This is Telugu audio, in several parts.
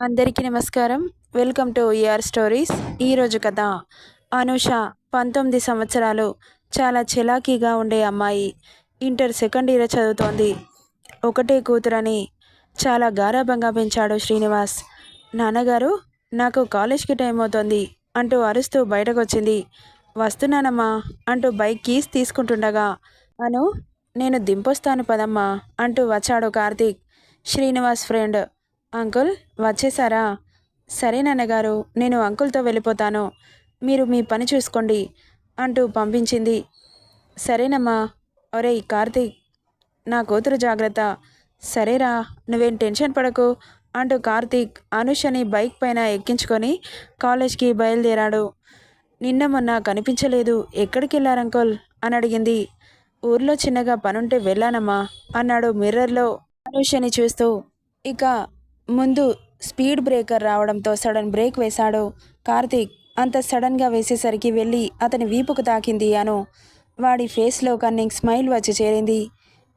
అందరికీ నమస్కారం. వెల్కమ్ టు ఈఆర్ స్టోరీస్ ఈరోజు కథ. అనూష పంతొమ్మిది సంవత్సరాలు చాలా చిలాకీగా ఉండే అమ్మాయి. ఇంటర్ సెకండ్ ఇయర్ చదువుతోంది. ఒకటే కూతురని చాలా గారాభంగా పెంచాడు శ్రీనివాస్. నాన్నగారు నాకు కాలేజ్కి టైం అవుతోంది అంటూ అరుస్తూ బయటకు వచ్చింది వస్తున్నానమ్మా అంటూ బైక్ కీస్ తీసుకుంటుండగా అను నేను దింపొస్తాను పదమ్మా అంటూ వచ్చాడు కార్తీక్. శ్రీనివాస్ ఫ్రెండ్ అంకుల్ వచ్చేసారా? సరే నాన్నగారు నేను అంకుల్తో వెళ్ళిపోతాను. మీరు మీ పని చూసుకోండి అంటూ పంపించింది. సరేనమ్మా. ఒరేయ్ కార్తీక్ నా కూతురు జాగ్రత్త. సరేరా నువ్వేం టెన్షన్ పడకు అంటూ కార్తీక్ అనుషని బైక్ పైన ఎక్కించుకొని కాలేజ్కి బయలుదేరాడు. నిన్న మొన్న కనిపించలేదు ఎక్కడికి వెళ్ళారు అంకుల్? అని అడిగింది. ఊర్లో చిన్నగా పనుంటే వెళ్ళానమ్మా అన్నాడు మిర్రర్లో అనుషని చూస్తూ. ఇక ముందు స్పీడ్ బ్రేకర్ రావడంతో సడన్ బ్రేక్ వేశాడు. కార్తీక్ అంత సడన్గా వేసేసరికి వెళ్ళి అతని వీపుకు తాకింది అను. వాడి ఫేస్లో కన్నింగ్ స్మైల్ వచ్చి చేరింది.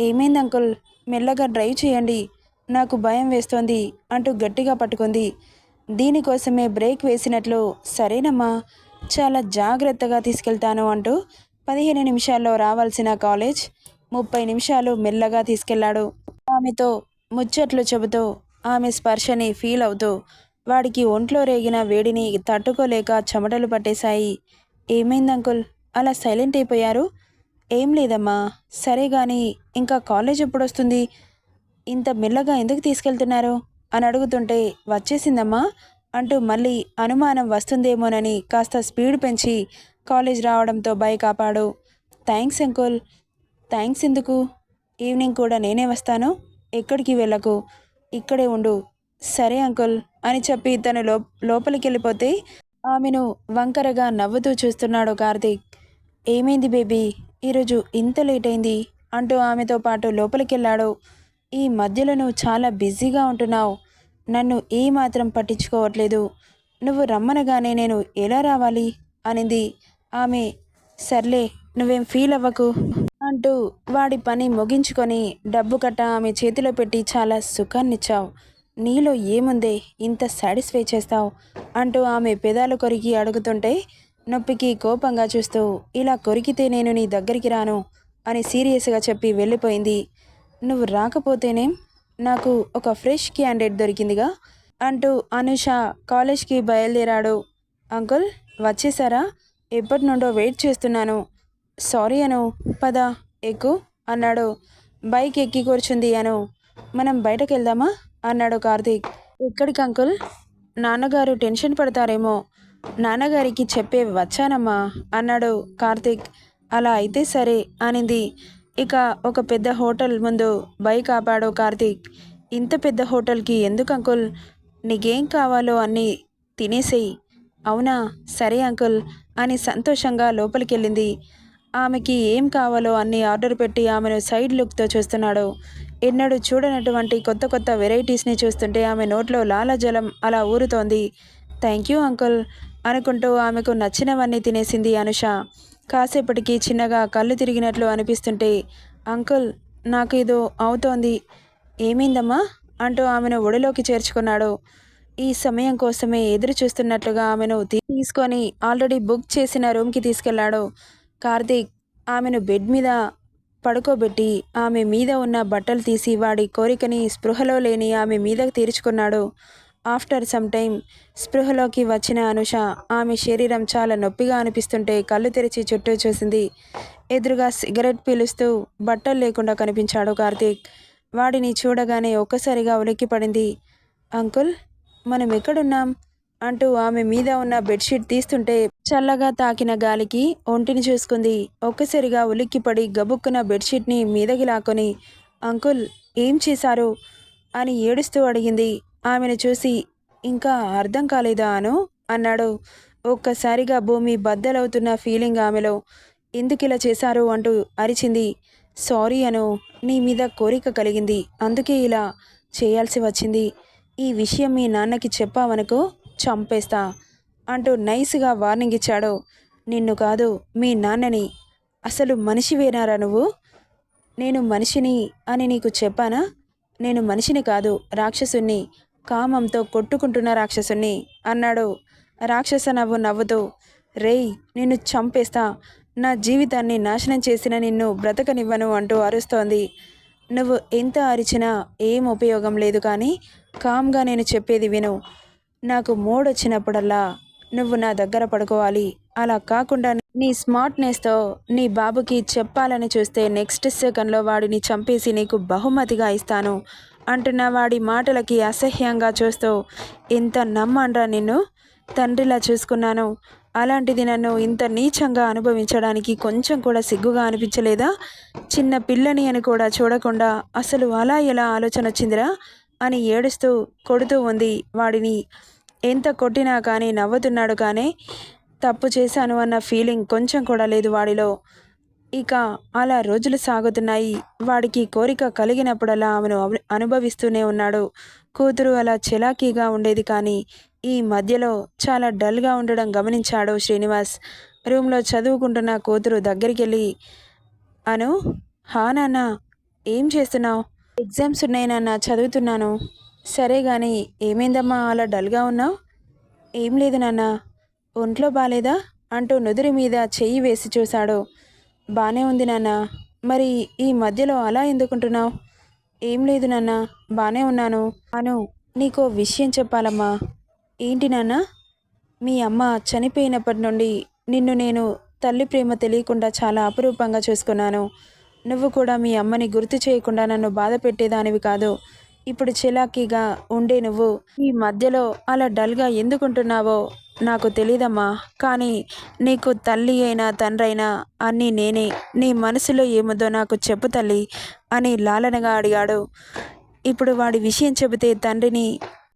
ఏమైంది అంకుల్? మెల్లగా డ్రైవ్ చేయండి. నాకు భయం వేస్తోంది అంటూ గట్టిగా పట్టుకుంది. దీనికోసమే బ్రేక్ వేసినట్లు సరేనమ్మా చాలా జాగ్రత్తగా తీసుకెళ్తాను అంటూ పదిహేను నిమిషాల్లో రావాల్సిన కాలేజ్ ముప్పై నిమిషాలు మెల్లగా తీసుకెళ్ళాడు. ఆమెతో ముచ్చట్లు చెబుతూ ఆమె స్పర్శని ఫీల్ అవుతూ వాడికి ఒంట్లో రేగిన వేడిని తట్టుకోలేక చెమటలు పట్టేశాయి. ఏమైంది అంకుల్? అలా సైలెంట్ అయిపోయారు? ఏం లేదమ్మా. సరే కానీ ఇంకా కాలేజ్ ఎప్పుడొస్తుంది? ఇంత మెల్లగా ఎందుకు తీసుకెళ్తున్నారు? అని అడుగుతుంటే వచ్చేసిందమ్మా అంటూ మళ్ళీ అనుమానం వస్తుందేమోనని కాస్త స్పీడ్ పెంచి కాలేజ్ రావడంతో బైక్ ఆపాడు థ్యాంక్స్ అంకుల్. థ్యాంక్స్ ఎందుకు? ఈవినింగ్ కూడా నేనే వస్తాను. ఎక్కడికి వెళ్ళకు? ఇక్కడే ఉండు. సరే అంకుల్ అని చెప్పి తను లో లోపలికి వెళ్ళిపోతే ఆమెను వంకరగా నవ్వుతూ చూస్తున్నాడు కార్తీక్. ఏమైంది బేబీ? ఈరోజు ఇంత లేట్ అయింది అంటూ ఆమెతో పాటు లోపలికి వెళ్ళాడు ఈ మధ్యలో నువ్వు చాలా బిజీగా ఉంటున్నావు. నన్ను ఏమాత్రం పట్టించుకోవట్లేదు. నువ్వు రమ్మనగానే నేను ఎలా రావాలి? అనింది. ఆమె సర్లే నువ్వేం ఫీల్ అవ్వకు. అంటూ వాడి పని ముగించుకొని డబ్బు కట్ట ఆమె చేతిలో పెట్టి చాలా సుఖాన్నిచ్చావు. నీలో ఏముందే? ఇంత సాటిస్ఫై చేస్తావు? అంటూ ఆమె పెదాలు కొరికి అడుగుతుంటే నొప్పికి కోపంగా చూస్తూ ఇలా కొరికితే నేను నీ దగ్గరికి రాను అని సీరియస్గా చెప్పి వెళ్ళిపోయింది. నువ్వు రాకపోతేనేం నాకు ఒక ఫ్రెష్ క్యాండిడేట్ దొరికిందిగా అంటూ అనుష కాలేజ్కి బయలుదేరాడు. అంకుల్ వచ్చేసారా? ఎప్పటి నుండో వెయిట్ చేస్తున్నాను. సారీ అను పద ఎక్కు అన్నాడు. బైక్ ఎక్కి కూర్చుంది అను. మనం బయటకు వెళ్దామా? అన్నాడు కార్తీక్. ఎక్కడికి అంకుల్? నాన్నగారు టెన్షన్ పడతారేమో. నాన్నగారికి చెప్పే వచ్చానమ్మా అన్నాడు కార్తీక్. అలా అయితే సరే అనింది. ఇక ఒక పెద్ద హోటల్ ముందు బైక్ ఆపాడు కార్తీక్. ఇంత పెద్ద హోటల్కి ఎందుకు అంకుల్? నీకేం కావాలో అన్నీ తినేసేయి. అవునా? సరే అంకుల్ అని సంతోషంగా లోపలికెళ్ళింది. ఆమెకి ఏం కావాలో అన్నీ ఆర్డర్ పెట్టి ఆమెను సైడ్ లుక్తో చూస్తున్నాడు. ఎన్నడూ చూడనటువంటి కొత్త కొత్త వెరైటీస్ని చూస్తుంటే ఆమె నోట్లో లాలాజలం అలా ఊరుతోంది. థ్యాంక్ యూ అంకుల్ అనుకుంటూ ఆమెకు నచ్చినవన్నీ తినేసింది అనుష. కాసేపటికి చిన్నగా కళ్ళు తిరిగినట్లు అనిపిస్తుంటే అంకుల్ నాకు ఇదో అవుతోంది. ఏమైందమ్మా? అంటూ ఆమెను ఒడిలోకి చేర్చుకున్నాడు. ఈ సమయం కోసమే ఎదురు చూస్తున్నట్లుగా ఆమెను తీసుకొని ఆల్రెడీ బుక్ చేసిన రూమ్కి తీసుకెళ్ళాడు. కార్తీక్ ఆమెను బెడ్ మీద పడుకోబెట్టి ఆమె మీద ఉన్న బట్టలు తీసి వాడి కోరికని స్పృహలో లేని ఆమె మీద తీర్చుకున్నాడు. ఆఫ్టర్ సమ్ టైం స్పృహలోకి వచ్చిన అనుష ఆమె శరీరం చాలా నొప్పిగా అనిపిస్తుంటే కళ్ళు తెరిచి చుట్టూ చూసింది. ఎదురుగా సిగరెట్ పీలుస్తూ బట్టలు లేకుండా కనిపించాడు కార్తీక్. వాడిని చూడగానే ఒక్కసారిగా ఉలిక్కిపడింది. అంకుల్ మనం ఎక్కడున్నాం? అంటూ ఆమె మీద ఉన్న బెడ్షీట్ తీస్తుంటే చల్లగా తాకిన గాలికి ఒంటిని చూసుకుంది. ఒక్కసారిగా ఉలిక్కిపడి గబుక్కున బెడ్షీట్ని మీదకి లాక్కొని అంకుల్ ఏం చేశారు? అని ఏడుస్తూ అడిగింది. ఆమెను చూసి ఇంకా అర్థం కాలేదా అను? అన్నాడు. ఒక్కసారిగా భూమి బద్దలవుతున్న ఫీలింగ్ ఆమెలో ఎందుకు ఇలా చేశారు? అంటూ అరిచింది. సారీ అను నీ మీద కోరిక కలిగింది. అందుకే ఇలా చేయాల్సి వచ్చింది. ఈ విషయం మీ నాన్నకి చెప్పావనుకో చంపేస్తా అంటూ నైస్గా వార్నింగ్ ఇచ్చాడు. నిన్ను కాదు మీ నాన్నని. అసలు మనిషివేనారా నువ్వు? నేను మనిషిని అని నీకు చెప్పానా? నేను మనిషిని కాదు రాక్షసుని కామంతో కొట్టుకుంటున్న రాక్షసుని అన్నాడు. రాక్షస నవ్వు నవ్వుతూ రేయ్ నిన్ను చంపేస్తా. నా జీవితాన్ని నాశనం చేసిన నిన్ను బ్రతకనివ్వను అంటూ అరుస్తోంది. నువ్వు ఎంత అరిచినా ఏం ఉపయోగం లేదు కానీ కామ్గా నేను చెప్పేది విను. నాకు మూడొచ్చినప్పుడల్లా నువ్వు నా దగ్గర పడుకోవాలి. అలా కాకుండా నీ స్మార్ట్నెస్తో నీ బాబుకి చెప్పాలని చూస్తే నెక్స్ట్ సెకండ్లో వాడిని చంపేసి నీకు బహుమతిగా ఇస్తాను అంటున్న వాడి మాటలకి అసహ్యంగా చూస్తూ ఇంత నమ్మండ్రా నిన్ను? తండ్రిలా చూసుకున్నాను. అలాంటిది నన్ను ఇంత నీచంగా అనుభవించడానికి కొంచెం కూడా సిగ్గుగా అనిపించలేదా? చిన్న పిల్లని అని కూడా చూడకుండా అసలు అలా ఎలా ఆలోచన వచ్చిందిరా అని ఏడుస్తూ కొడుతూ ఉంది వాడిని. ఎంత కొట్టినా కానీ నవ్వుతున్నాడు కానీ తప్పు చేశాను అన్న ఫీలింగ్ కొంచెం కూడా లేదు వాడిలో. ఇక అలా రోజులు సాగుతున్నాయి. వాడికి కోరిక కలిగినప్పుడల్లా ఆమెను అనుభవిస్తూనే ఉన్నాడు. కూతురు అలా చెలాకీగా ఉండేది కానీ ఈ మధ్యలో చాలా డల్గా ఉండడం గమనించాడు శ్రీనివాస్. రూమ్లో చదువుకుంటున్న కూతురు దగ్గరికి వెళ్ళి అను హా నాన్న ఏం చేస్తున్నావు? ఎగ్జామ్స్ ఉన్నాయి నాన్న చదువుతున్నాను. సరే కానీ ఏమైందమ్మా? అలా డల్గా ఉన్నావు? ఏం లేదు నాన్న. ఒంట్లో బాలేదా? అంటూ నుదురి మీద చెయ్యి వేసి చూశాడు. బానే ఉంది నాన్న. మరి ఈ మధ్యలో అలా ఎందుకుంటున్నావు? ఏం లేదు నాన్న. బానే ఉన్నాను. అను నీకో విషయం చెప్పాలమ్మా. ఏంటి నాన్న? మీ అమ్మ చనిపోయినప్పటి నుండి నిన్ను నేను తల్లి ప్రేమ తెలియకుండా చాలా అపురూపంగా చూసుకున్నాను. నువ్వు కూడా మీ అమ్మని గుర్తు చేయకుండా నన్ను బాధ పెట్టేదానివి కాదు. ఇప్పుడు చిలాకీగా ఉండే నువ్వు ఈ మధ్యలో అలా డల్గా ఎందుకుంటున్నావో నాకు తెలీదమ్మా. కానీ నీకు తల్లి అయినా తండ్రైనా అన్నీ నేనే. నీ మనసులో ఏముందో నాకు చెప్పు తల్లి అని లాలనగా అడిగాడు. ఇప్పుడు వాడి విషయం చెబితే తండ్రిని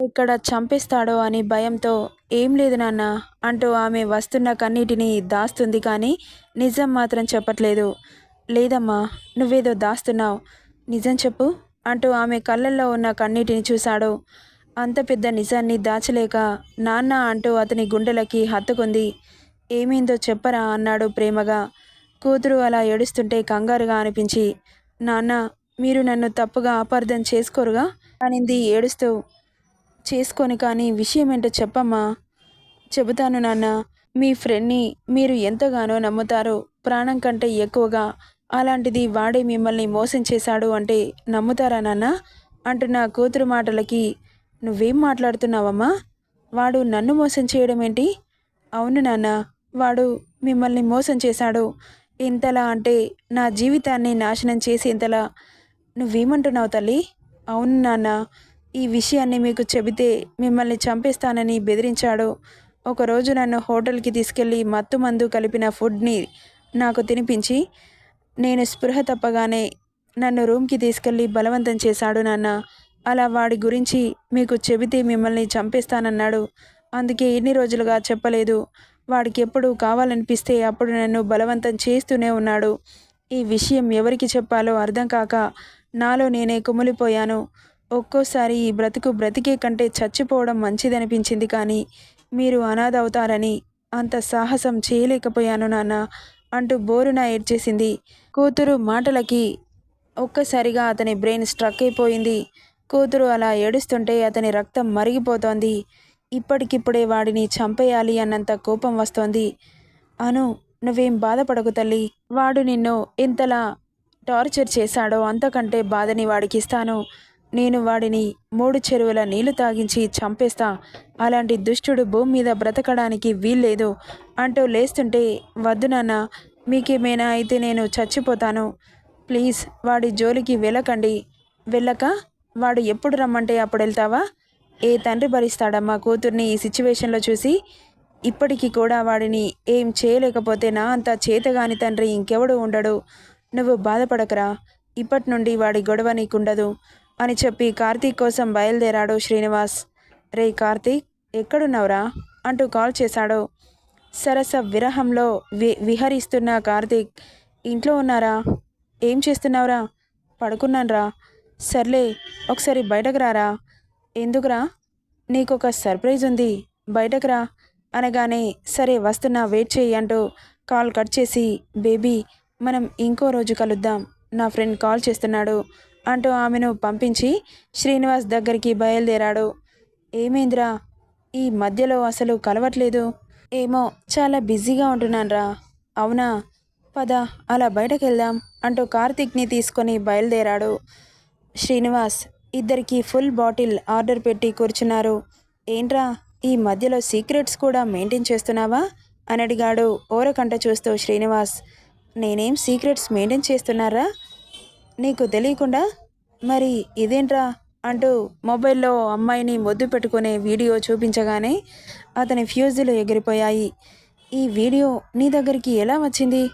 ఇక్కడ చంపేస్తాడో అని భయంతో ఏం లేదు నాన్న అంటూ ఆమె వస్తున్న కన్నీటిని దాస్తుంది కానీ నిజం మాత్రం చెప్పట్లేదు. లేదమ్మా నువ్వేదో దాస్తున్నావు. నిజం చెప్పు. అంటూ ఆమె కళ్ళల్లో ఉన్న కన్నీటిని చూశాడు. అంత పెద్ద నిజాన్ని దాచలేక నాన్న అంటూ అతని గుండెలకి హత్తుకుంది. ఏమైందో చెప్పరా అన్నాడు ప్రేమగా. కూతురు అలా ఏడుస్తుంటే కంగారుగా అనిపించి నాన్న మీరు నన్ను తప్పుగా అపార్థం చేసుకోరుగా? అనింది ఏడుస్తూ. చేసుకొని కానీ విషయం ఏంటో చెప్పమ్మా. చెబుతాను నాన్న మీ ఫ్రెండ్ని మీరు ఎంతగానో నమ్ముతారో. ప్రాణం కంటే ఎక్కువగా అలాంటిది వాడే మిమ్మల్ని మోసం చేశాడు అంటే నమ్ముతారా నాన్న? నా కూతురు మాటలకి నువ్వేం మాట్లాడుతున్నావమ్మా? వాడు నన్ను మోసం చేయడం ఏంటి అవును నాన్న వాడు మిమ్మల్ని మోసం చేశాడు. ఇంతలా అంటే నా జీవితాన్ని నాశనం చేసేంతలా నువ్వేమంటున్నావు తల్లి? అవును నాన్న ఈ విషయాన్ని మీకు చెబితే మిమ్మల్ని చంపేస్తానని బెదిరించాడు. ఒకరోజు నన్ను హోటల్కి తీసుకెళ్ళి మత్తు మందు కలిపిన ఫుడ్ని నాకు తినిపించి నేను స్పృహ తప్పగానే నన్ను రూమ్కి తీసుకెళ్ళి బలవంతం చేశాడు నాన్న. అలా వాడి గురించి మీకు చెబితే మిమ్మల్ని చంపేస్తానన్నాడు. అందుకే ఎన్ని రోజులుగా చెప్పలేదు. వాడికి ఎప్పుడు కావాలనిపిస్తే అప్పుడు నన్ను బలవంతం చేస్తూనే ఉన్నాడు. ఈ విషయం ఎవరికి చెప్పాలో అర్థం కాక నాలో నేనే కుమిలిపోయాను. ఒక్కోసారి ఈ బ్రతుకు బ్రతికే కంటే చచ్చిపోవడం మంచిదనిపించింది కానీ మీరు అనాథ అవుతారని అంత సాహసం చేయలేకపోయాను నాన్న అంటూ బోరున ఏడ్చేసింది. కూతురు మాటలకి ఒక్కసారిగా అతని బ్రెయిన్ స్ట్రక్ అయిపోయింది. కూతురు అలా ఏడుస్తుంటే అతని రక్తం మరిగిపోతోంది. ఇప్పటికిప్పుడే వాడిని చంపేయాలి అన్నంత కోపం వస్తోంది. అను నువ్వేం బాధపడకు తల్లి. వాడు నిన్ను ఇంతలా టార్చర్ చేశాడో అంతకంటే బాధని వాడికి ఇస్తాను నేను వాడిని మూడు చెరువుల నీళ్ళు తాగించి చంపేస్తా. అలాంటి దుష్టుడు భూమి మీద బ్రతకడానికి వీల్లేదు. అంటూ లేస్తుంటే వద్దు నాన్న మీకేమైనా అయితే నేను చచ్చిపోతాను. ప్లీజ్ వాడి జోలికి వెళ్ళకండి. వెళ్ళక వాడు ఎప్పుడు రమ్మంటే అప్పుడు వెళ్తావా? ఏ తండ్రి భరిస్తాడమ్మా కూతుర్ని ఈ సిచ్యువేషన్లో చూసి? ఇప్పటికీ కూడా వాడిని ఏం చేయలేకపోతే నా అంత చేతగాని తండ్రి ఇంకెవడు ఉండడు. నువ్వు బాధపడకరా. ఇప్పటి నుండి వాడి గొడవ నీకుండదు అని చెప్పి కార్తీక్ కోసం బయలుదేరాడు శ్రీనివాస్. రే కార్తీక్ ఎక్కడున్నావురా? అంటూ కాల్ చేశాడు. సరస విరహంలో వి విహరిస్తున్న కార్తీక్ ఇంట్లో ఉన్నారా? ఏం చేస్తున్నావురా? పడుకున్నానురా? సర్లే ఒకసారి బయటకు రారా? ఎందుకురా? నీకు ఒక సర్ప్రైజ్ ఉంది. బయటకు రా. అనగానే సరే వస్తున్నా వెయిట్ చేయి అంటూ కాల్ కట్ చేసి బేబీ మనం ఇంకో రోజు కలుద్దాం. నా ఫ్రెండ్ కాల్ చేస్తున్నాడు అంటూ ఆమెను పంపించి శ్రీనివాస్ దగ్గరికి బయలుదేరాడు. ఏమైందిరా? ఈ మధ్యలో అసలు కలవట్లేదు. ఏమో చాలా బిజీగా ఉంటున్నానురా. అవునా? పద అలా బయటకు వెళ్దాం అంటూ కార్తీక్ని తీసుకొని బయలుదేరాడు. శ్రీనివాస్ ఇద్దరికి ఫుల్ బాటిల్ ఆర్డర్ పెట్టి కూర్చున్నారు. ఏంట్రా ఈ మధ్యలో సీక్రెట్స్ కూడా మెయింటైన్ చేస్తున్నావా? అని అడిగాడు ఓరకంట చూస్తూ శ్రీనివాస్. నేనేం సీక్రెట్స్ మెయింటైన్ చేస్తున్నారా? నీకు తెలియకుండా? మరి ఇదేంట్రా? అంటూ మొబైల్లో అమ్మాయిని మొద్దు పెట్టుకునే వీడియో చూపించగానే అతని ఫ్యూజులు ఎగిరిపోయాయి. ఈ వీడియో నీ దగ్గరికి ఎలా వచ్చింది?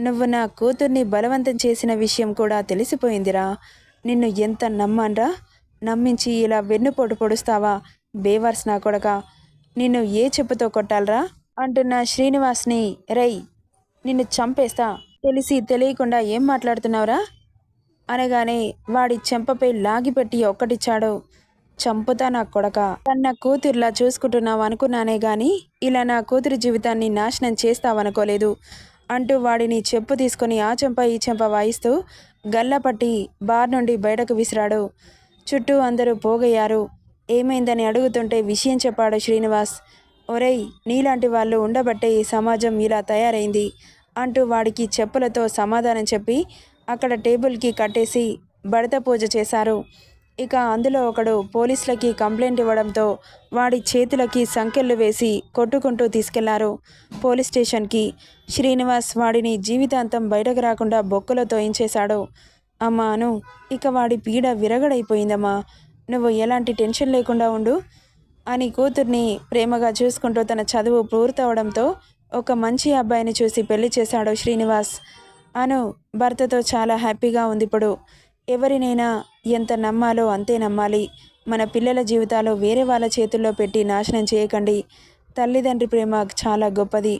నువ్వు నా కూతుర్ని బలవంతం చేసిన విషయం కూడా తెలిసిపోయిందిరా. నిన్ను ఎంత నమ్మాన్రా? నమ్మించి ఇలా వెన్నుపోటు పొడుస్తావా? బేవర్స్ నా కొడక. నిన్ను ఏ చెప్పుతో కొట్టాలరా? అంటున్న శ్రీనివాస్ని రై నిన్ను చంపేస్తా. తెలిసి తెలియకుండా ఏం మాట్లాడుతున్నావురా? అనగానే వాడి చెంపపై లాగిపెట్టి ఒక్కటిచ్చాడు చంపుతా నా కొడక. తన కూతురులా చూసుకుంటున్నావు అనుకున్నానే గాని ఇలా నా కూతురి జీవితాన్ని నాశనం చేస్తావనుకోలేదు. అంటూ వాడిని చెప్పు తీసుకొని ఆ చెంప ఈ చెంప వాయిస్తూ గల్లపట్టి బార్ నుండి బయటకు విసిరాడు. చుట్టూ అందరూ పోగయ్యారు. ఏమైందని అడుగుతుంటే విషయం చెప్పాడు శ్రీనివాస్. ఒరేయ్ నీలాంటి వాళ్ళు ఉండబట్టే ఈ సమాజం ఇలా తయారైంది అంటూ వాడికి చెప్పులతో సమాధానం చెప్పి అక్కడ టేబుల్కి కట్టేసి బడత పూజ చేశారు. ఇక అందులో ఒకడు పోలీసులకి కంప్లైంట్ ఇవ్వడంతో వాడి చేతులకి సంకెళ్ళు వేసి కొట్టుకుంటూ తీసుకెళ్ళారు. పోలీస్ స్టేషన్కి శ్రీనివాస్ వాడిని జీవితాంతం బయటకు రాకుండా బొక్కలో తోయించేశాడు. అమ్మా అను ఇక వాడి పీడ విరగడైపోయిందమ్మా. నువ్వు ఎలాంటి టెన్షన్ లేకుండా ఉండు అని కూతుర్ని ప్రేమగా చూసుకుంటూ తన చదువు పూర్తవడంతో ఒక మంచి అబ్బాయిని చూసి పెళ్ళి చేశాడు శ్రీనివాస్. అను భర్తతో చాలా హ్యాపీగా ఉంది ఇప్పుడు ఎవరినైనా ఎంత నమ్మాలో అంతే నమ్మాలి. మన పిల్లల జీవితాలు వేరే వాళ్ళ చేతుల్లో పెట్టి నాశనం చేయకండి. తల్లిదండ్రి ప్రేమ చాలా గొప్పది.